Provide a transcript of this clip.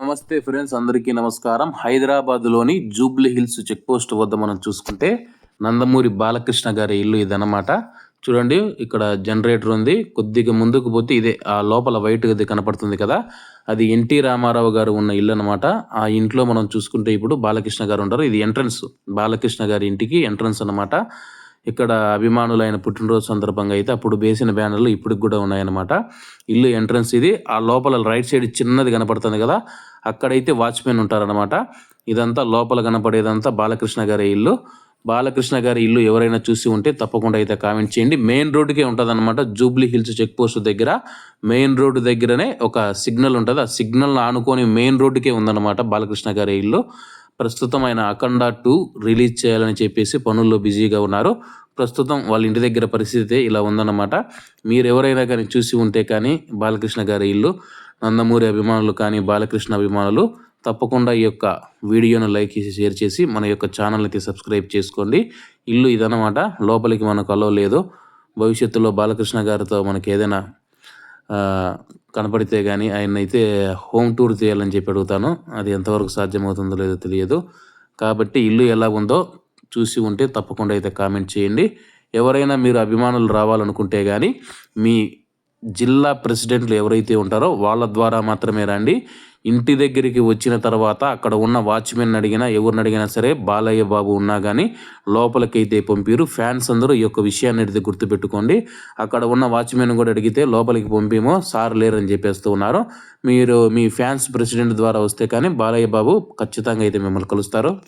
నమస్తే ఫ్రెండ్స్ అందరికీ నమస్కారం. హైదరాబాద్లోని జూబ్లీ హిల్స్ చెక్ పోస్ట్ వద్ద మనం చూసుకుంటే నందమూరి బాలకృష్ణ గారి ఇల్లు ఇదన్నమాట. చూడండి ఇక్కడ జనరేటర్ ఉంది. కొద్దిగా ముందుకు పోతే ఇదే ఆ లోపల వైట్ అది కనపడుతుంది కదా. అది ఎన్టీ రామారావు గారు ఉన్న ఇల్లు అనమాట ఆ ఇంట్లో మనం చూసుకుంటే ఇప్పుడు బాలకృష్ణ గారు ఉంటారు. ఇది ఎంట్రన్స్ బాలకృష్ణ గారి ఇంటికి ఎంట్రన్స్ అన్నమాట. ఇక్కడ అభిమానులైన పుట్టినరోజు సందర్భంగా అయితే అప్పుడు వేసిన బ్యానర్లు ఇప్పటికి కూడా ఉన్నాయన్నమాట. ఇల్లు ఎంట్రన్స్ ఇది. ఆ లోపల రైట్ సైడ్ చిన్నది కనపడుతుంది కదా. అక్కడైతే వాచ్మెన్ ఉంటారనమాట ఇదంతా లోపల కనపడేదంతా బాలకృష్ణ గారి ఇల్లు. బాలకృష్ణ గారి ఇల్లు ఎవరైనా చూసి ఉంటే తప్పకుండా అయితే కామెంట్ చేయండి. మెయిన్ రోడ్డుకే ఉంటుంది అనమాట జూబ్లీ హిల్స్ చెక్ పోస్ట్ దగ్గర. మెయిన్ రోడ్డు దగ్గరనే ఒక సిగ్నల్ ఉంటుంది. ఆ సిగ్నల్ ఆనుకొని మెయిన్ రోడ్డుకే ఉందన్నమాట బాలకృష్ణ గారి ఇల్లు. ప్రస్తుతం ఆయన అఖండ టూ రిలీజ్ చేయాలని చెప్పేసి పనుల్లో బిజీగా ఉన్నారు. ప్రస్తుతం వాళ్ళ ఇంటి దగ్గర పరిస్థితి ఇలా ఉందన్నమాట. మీరు ఎవరైనా కానీ చూసి ఉంటే కానీ బాలకృష్ణ గారి ఇల్లు నందమూరి అభిమానులు కానీ బాలకృష్ణ అభిమానులు తప్పకుండా ఈ యొక్క వీడియోను లైక్ చేసి షేర్ చేసి మన యొక్క ఛానల్ని సబ్స్క్రైబ్ చేసుకోండి. ఇల్లు ఇదన్నమాట. లోపలికి మనకు అలో లేదు. భవిష్యత్తులో బాలకృష్ణ గారితో మనకి ఏదైనా కనపడితే కానీ ఆయన అయితే హోమ్ టూర్ చేయాలని చెప్పి అడుగుతాను. అది ఎంతవరకు సాధ్యమవుతుందో లేదో తెలియదు. కాబట్టి ఇల్లు ఎలా ఉందో చూసి ఉంటే తప్పకుండా అయితే కామెంట్ చేయండి. ఎవరైనా మీరు అభిమానులు రావాలనుకుంటే కానీ మీ జిల్లా ప్రెసిడెంట్లు ఎవరైతే ఉంటారో వాళ్ళ ద్వారా మాత్రమే రండి. ఇంటి దగ్గరికి వచ్చిన తర్వాత అక్కడ ఉన్న వాచ్మెన్ అడిగినా ఎవరిని అడిగినా సరే బాలయ్య బాబు ఉన్నా కానీ లోపలికైతే పంపిరు. ఫ్యాన్స్ అందరూ ఈ యొక్క విషయాన్ని అయితే గుర్తుపెట్టుకోండి. అక్కడ ఉన్న వాచ్మెన్ కూడా అడిగితే లోపలికి పంపేమో సార్ లేరని చెప్పేస్తూ ఉన్నారు. మీరు మీ ఫ్యాన్స్ ప్రెసిడెంట్ ద్వారా వస్తే కానీ బాలయ్య బాబు ఖచ్చితంగా అయితే మిమ్మల్ని కలుస్తారు.